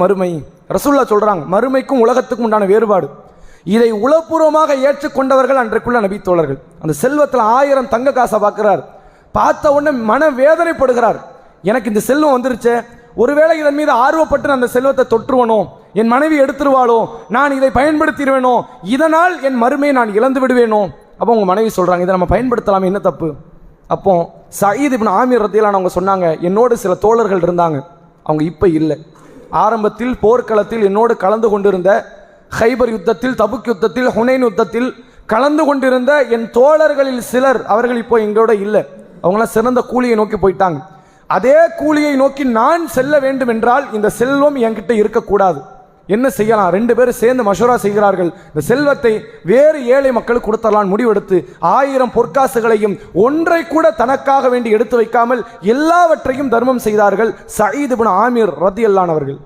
மறுமை. ரசுல்லா சொல்றாங்க மறுமைக்கும் உலகத்துக்கும் உண்டான வேறுபாடு. இதை உளப்பூர்வமாக ஏற்றுக்கொண்டவர்கள் அன்றைக்குள்ள நபி தோழர்கள். அந்த செல்வத்தில் ஆயிரம் தங்க காசை பார்க்கிறார். பார்த்த உடனே மன வேதனைப்படுகிறார் எனக்கு இந்த செல்வம் வந்துருச்சே. ஒருவேளை இதன் மீது ஆர்வப்பட்டு நான் அந்த செல்வத்தை தொற்றுவனோ என் மனைவி எடுத்துருவாளோ நான் இதை பயன்படுத்திடுவேனோ இதனால் என் மறுமையை நான் இழந்து விடுவேனோ? அப்போ உங்க மனைவி சொல்றாங்க இதை நம்ம பயன்படுத்தலாம் என்ன தப்பு? அப்போ சயீத் இப்னு ஆமீர் ரத்தியலான அவங்க சொன்னாங்க என்னோடு சில தோழர்கள் இருந்தாங்க. அவங்க இப்போ இல்லை. ஆரம்பத்தில் போர்க்களத்தில் என்னோடு கலந்து கொண்டிருந்த ஹைபர் யுத்தத்தில் தபுக் யுத்தத்தில் ஹுனைன் யுத்தத்தில் கலந்து கொண்டிருந்த என் தோழர்களில் சிலர் அவர்கள் இப்போ எங்களோட இல்லை. அவங்களாம் சிறந்த கூலியை நோக்கி போயிட்டாங்க. அதே கூலியை நோக்கி நான் செல்ல வேண்டும் என்றால் இந்த செல்வம் என்கிட்ட இருக்கக்கூடாது. என்ன செய்யலாம்? ரெண்டு பேரும் சேர்ந்து மஷூரா செய்கிறார்கள். இந்த செல்வத்தை வேறு ஏழை மக்களுக்கு கொடுத்தரலாம் முடிவெடுத்து ஆயிரம் பொற்காசுகளையும் ஒன்றை கூட தனக்காக வேண்டி எடுத்து வைக்காமல் எல்லாவற்றையும் தர்மம் செய்தார்கள் சயீத் இப்னு ஆமீர் ரத்தியல்லானவர்கள்